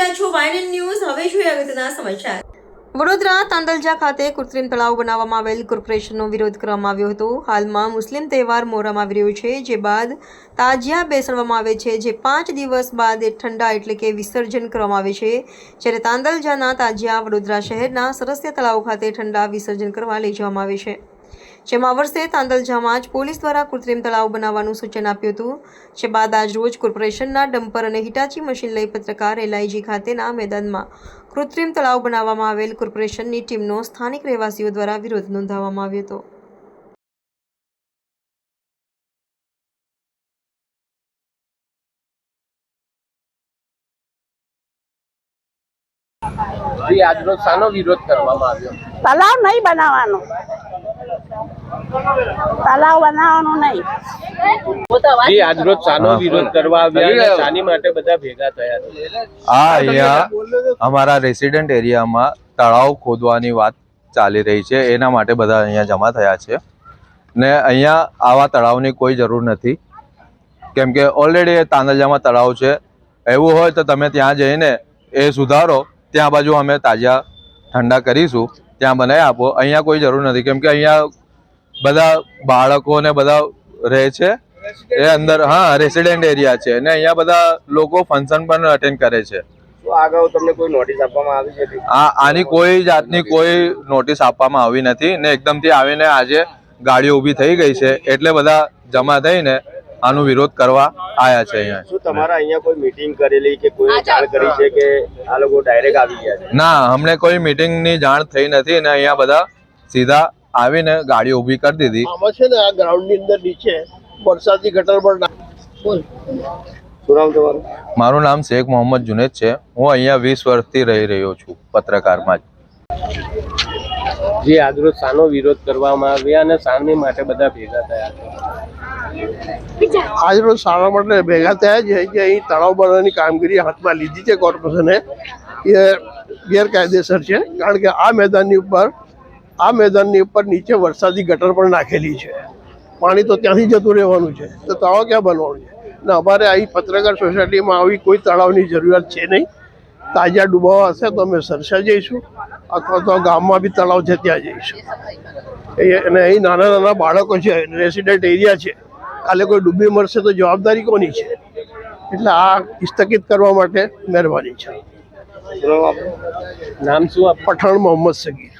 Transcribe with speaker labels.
Speaker 1: રહ્યા છો વાયનન ન્યૂઝ. હવે જોઈએ અગત્યના સમાચાર. વડોદરા તાંદલજા ખાતે કૃત્રિમ તળાવ બનાવવામાં આવેલ કોર્પોરેશનનો વિરોધ કરવામાં આવ્યો હતો. હાલમાં મુસ્લિમ તહેવાર મોહરમ આવી રહ્યો છે, જે બાદ તાજિયા બેસાડવામાં આવે છે, જે પાંચ દિવસ બાદ ઠંડા એટલે કે વિસર્જન કરવામાં આવે છે. જ્યારે તાંદલજાના તાજિયા વડોદરા શહેરના સરસ્ય તળાવ ખાતે ઠંડા વિસર્જન કરવા લઈ જવામાં આવે છે. જેમાં વર્ષે તાંદલજામાં જ પોલીસ દ્વારા કૃત્રિમ તળાવ બનાવવાનું સૂચન આપ્યું હતું. જે બાદ આજ રોજ કોર્પોરેશનના ડમ્પર અને હિટાચી મશીન લઈ પત્રકાર એલઆઈજી ખાતેના મેદાનમાં કૃત્રિમ તળાવ બનાવવામાં આવેલ કોર્પોરેશનની ટીમનો સ્થાનિક રહેવાસીઓ દ્વારા વિરોધ નોંધાવવામાં આવ્યો હતો.
Speaker 2: આજનો શાનો વિરોધ કરવામાં આવ્યો?
Speaker 3: તલાવ નહીં બનાવવાનું. તલાવ બનાવવાનો નહીં
Speaker 2: જી આજનો શાનો વિરોધ કરવા આવ્યા અને માટે બધા ભેગા થયા
Speaker 4: આ અહીંયા અમારા રેસિડેન્ટ એરિયામાં તળાવ ખોદવાની વાત ચાલી રહી છે. એના માટે બધા અહીંયા જમા થયા છે. ને અહીંયા આવા તળાવની કોઈ જરૂર નથી. કેમ કે ઓલરેડી તાંદલજામાં તળાવ છે. એવું હોય તો તમે ત્યાં જઈને એ સુધારો. ત્યાં બાજુ અમે તાજા ઠંડા કરીશું. ત્યાં બનાવી આપો. અહીંયા કોઈ જરૂર નથી. કેમ કે અહીંયા બધા બાળકો ને બધા રહે છે. એ અંદર હા રેસિડેન્ટ એરિયા છે. ને અહીંયા બધા લોકો ફંક્શન પણ અટેન્ડ કરે છે.
Speaker 2: તો તમને કોઈ નોટિસ આપવામાં આવી છે
Speaker 4: આ આની કોઈ જાતની કોઈ નોટિસ આપવામાં આવી નથી. ને એકદમથી આવીને આજે ગાડીઓ ઊભી થઈ ગઈ છે. એટલે બધા જમા થઈને આનો વિરોધ કરવા આયા છે અહીંયા.
Speaker 2: શું તમારા અહીંયા કોઈ મીટિંગ કરેલી કે કોઈ જાણ કરી છે કે આ લોકો ડાયરેક્ટ આવી ગયા છે?
Speaker 4: ના અમને કોઈ મીટિંગની જાણ થઈ નથી ને અહીંયા બધા સીધા આવીને ગાડી ઊભી કરી દીધી.
Speaker 5: આમાં છે ને આ ગ્રાઉન્ડની અંદર નીચે વરસાદી ગટર પર
Speaker 4: મારું નામ શેખ મોહમ્મદ જુનેદ છે. હું અહીંયા વીસ વર્ષથી રહી રહ્યો છું પત્રકારમાં જ.
Speaker 2: જે આજરોજ શાનો વિરોધ કરવામાં આવ્યા અને શાની માટે બધા ભેગા થયા છે.
Speaker 5: આજરોજ સારા માટે ભેગા થયા છે. કે અહીં તળાવ બનાવવાની કામગીરી હાથમાં લીધી છે કોર્પોરેશને એ ગેરકાયદેસર છે. કારણ કે આ મેદાનની ઉપર આ મેદાનની ઉપર નીચે વરસાદી ગટર પણ નાખેલી છે. પાણી તો ત્યાંથી જતું રહેવાનું છે. તો તળાવ ક્યાં બનવાનું છે? ને અમારે અહીં પત્રકાર સોસાયટીમાં આવી કોઈ તળાવની જરૂરિયાત છે નહીં. તાજા ડૂબાવા હશે તો અમે સરસા જઈશું. અથવા તો ગામમાં બી તળાવ છે ત્યાં જઈશું. એ- અને અહીં નાના નાના બાળકો છે રેસિડેન્ટ એરિયા છે. કાલે કોઈ ડૂબી મરશે તો જવાબદારી કોની છે? એટલે આ સ્થગિત કરવા માટે મહેરબાની છે.
Speaker 2: નામ શું
Speaker 5: પઠાણ મોહમ્મદ સગીર.